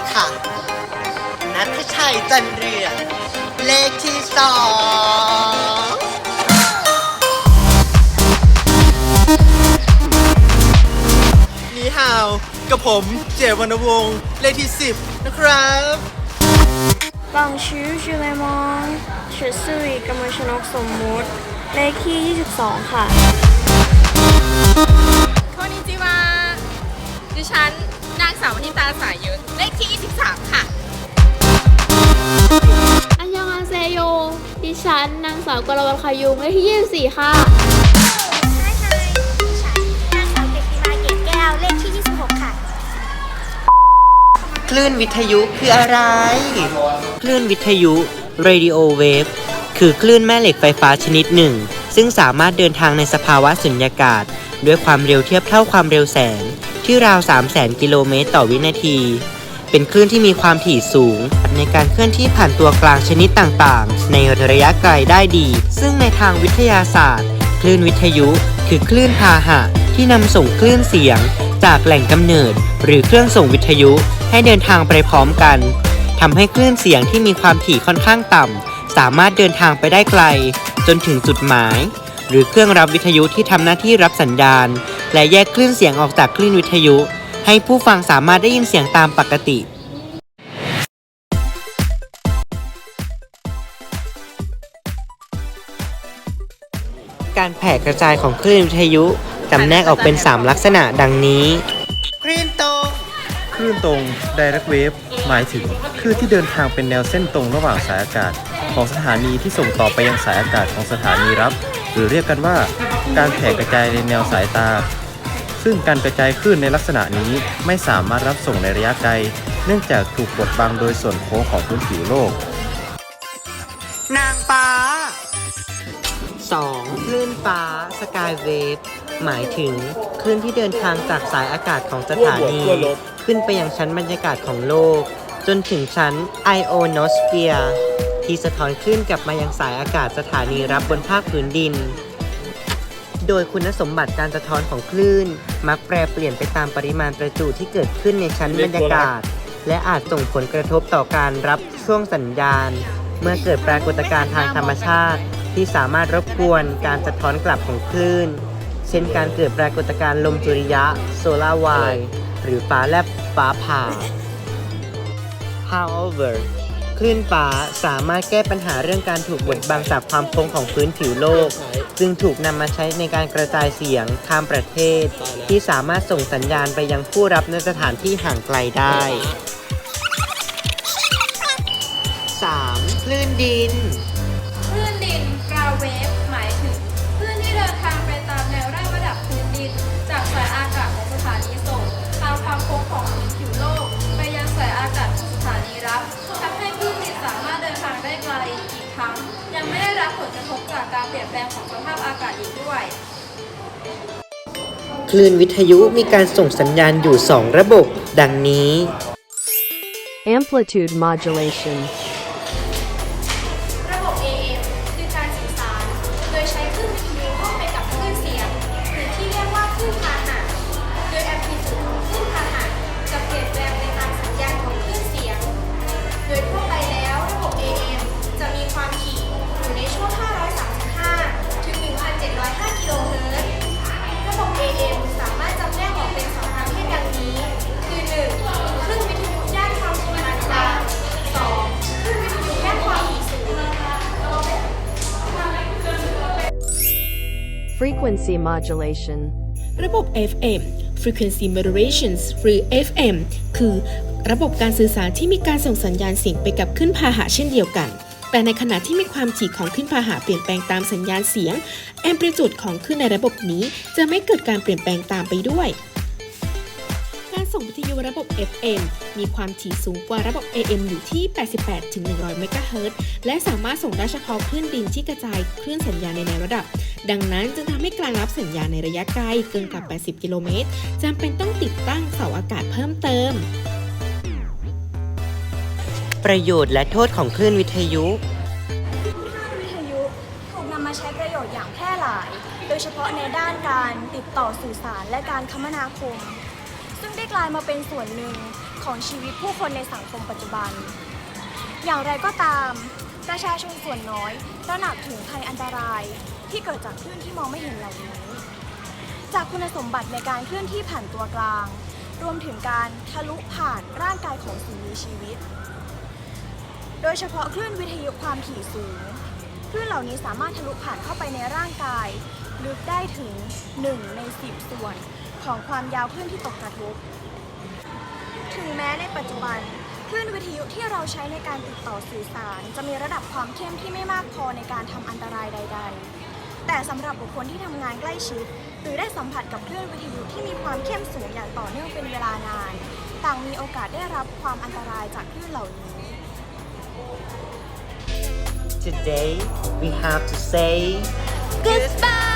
ดีค่ะ นัทชัยจันเรืองเลขที่สองนี่ฮาว กับผมเจวรรณวงศ์เลขที่ 10 นะครับ Bonjour, je l e m o n ชื่อสุริกมลชนกสมมุติ เลขที่ 22 ค่ะโคนิจิวาดิฉัน นางสาววนิตาสายยุทธเลขที่ 23 ค่ะ อันยองอันเซโย ดิฉันนางสาวกรวรรณคายุงเลขที่ 24ค่ะใช่ใช่ดิฉันนางสาวเกตติมาเกตแก้วเลขที่26ค่ะ คลื่นวิทยุคืออะไร คลื่นวิทยุ radio wave คือคลื่นแม่เหล็กไฟฟ้าชนิดหนึ่ง ซึ่งสามารถเดินทางในสภาวะสุญญากาศ ด้วยความเร็วเทียบเท่าความเร็วแสง ที่ราว 3 0 0 0 0 0 กิโลเมตรต่อวินาที เป็นคลื่นที่มีความถี่สูง ในการเคลื่อนที่ผ่านตัวกลางชนิดต่างๆ ในระยะไกลได้ดี ซึ่งในทางวิทยาศาสตร์ คลื่นวิทยุ คือคลื่นพาหะ ที่นำส่งคลื่นเสียง จากแหล่งกำเนิด หรือเครื่องส่งวิทยุให้เดินทางไปพร้อมกันทำให้คลื่นเสียงที่มีความถี่ค่อนข้างต่ำสามารถเดินทางไปได้ไกล จนถึงจุดหมาย หรือเครื่องรับวิทยุที่ทำหน้าที่รับสัญญาณ และแยกคลื่นเสียงออกจากคลื่นวิทยุ ให้ผู้ฟังสามารถได้ยินเสียงตามปกติการแผ่กระจายของคลื่นวิทยุจำแนกออกเป็น 3 ลักษณะดังนี้ คลื่นตรง คลื่นตรง direct wave หมายถึงคลื่นที่เดินทางเป็นแนวเส้นตรงระหว่างสายอากาศ ของสถานีที่ส่งต่อไปยังสายอากาศของสถานีรับ หรือเรียกกันว่าการแผ่กระจายในแนวสายตา ซึ่งการกระจายคลื่นในลักษณะนี้ไม่สามารถรับส่งในระยะไกล เนื่องจากถูกบดบังโดยส่วนโค้งของพื้นผิวโลก นางฟ้า 2. คลื่นฟ้า sky wave หมายถึงคลื่นที่เดินทางจากสายอากาศของสถานี ขึ้นไปยังชั้นบรรยากาศของโลก จนถึงชั้น ionosphere ที่สะท้อนคลื่นกลับมายังสายอากาศสถานีรับบนภาคพื้นดิน โดยคุณสมบัติการสะท้อนของคลื่น มักแปรเปลี่ยนไปตามปริมาณประจุที่เกิดขึ้นในชั้นบรรยากาศ และอาจส่งผลกระทบต่อการรับช่วงสัญญาณ เมื่อเกิดปรากฏการณ์ทางธรรมชาติ ที่สามารถรบกวนการสะท้อนกลับของคลื่น เช่นการเกิดปรากฏการณ์ลมจุริยะโซลาร์ไวหรือฟ้าแลบฟ้าผ่า However คลื่นฟ้าสามารถแก้ปัญหาเรื่องการถูกบดบังจากความโค้งของพื้นผิวโลก จึงถูกนำมาใช้ในการกระจายเสียงข้ามประเทศ ที่สามารถส่งสัญญาณไปยังผู้รับในสถานที่ห่างไกลได้ 3. คลื่นดิน อีกทั้ง ยังไม่ได้รับผลกระทบจากการเปลี่ยนแปลงของสภาพอากาศอีกด้วย คลื่นวิทยุมีการส่งสัญญาณอยู่ 2 ระบบ ดังนี้ Amplitude modulation. Frequency modulation. ระบบ FM Frequency Modulations หรือ FM คือระบบการสื่อสารที่มีการส่งสัญญาณเสียงไปกับขึ้นพาหะเช่นเดียวกัน แต่ในขณะที่มีความถี่ของขึ้นพาหะเปลี่ยนแปลงตามสัญญาณเสียง แอมพลิจูดของขึ้นในระบบนี้จะไม่เกิดการเปลี่ยนแปลงตามไปด้วย การส่งวิทยุระบบ FM มีความถี่สูงกว่าระบบ AM อยู่ที่ 88ถึง100 เมกะเฮิรตซ์และสามารถส่งได้เฉพาะคลื่นดินที่กระจายคลื่นสัญญาณในแนวระดับ ดังนั้นจึงทำให้การรับสัญญาณในระยะไกลเกินกว่า 80 กิโลเมตรจำเป็นต้องติดตั้งเสาอากาศเพิ่มเติม ประโยชน์และโทษของคลื่นวิทยุวิทยุถูกนำมาใช้ประโยชน์อย่างแพร่หลาย โดยเฉพาะในด้านการติดต่อสื่อสารและการคมนาคม ซึ่งได้กลายมาเป็นส่วนหนึ่งของชีวิตผู้คนในสังคมปัจจุบัน อย่างไรก็ตาม ประชาชนส่วนน้อยตระหนักถึงภัยอันตรายที่เกิดจากคลื่นที่มองไม่เห็นเหล่านี้ จากคุณสมบัติในการเคลื่อนที่ผ่านตัวกลาง รวมถึงการทะลุผ่านร่างกายของสิ่งมีชีวิต โดยเฉพาะคลื่นวิทยุความถี่สูงคลื่นเหล่านี้สามารถทะลุผ่านเข้าไปในร่างกายลึกได้ถึง 1 ใน 10 ส่วน ของความยาวคลื่นที่ตกกระทบ ถึงแม้ในปัจจุบันคลื่นวิทยุที่เราใช้ในการติดต่อสื่อสาร จะมีระดับความเข้มที่ไม่มากพอในการทำอันตรายใด ๆ แต่สำหรับบุคคลที่ทำงานใกล้ชิด หรือได้สัมผัสกับคลื่นวิทยุที่มีความเข้มสูงอย่างต่อเนื่องเป็นเวลานาน ต่างมีโอกาสได้รับความอันตรายจากคลื่นเหล่านี้ Today we have to say Goodbye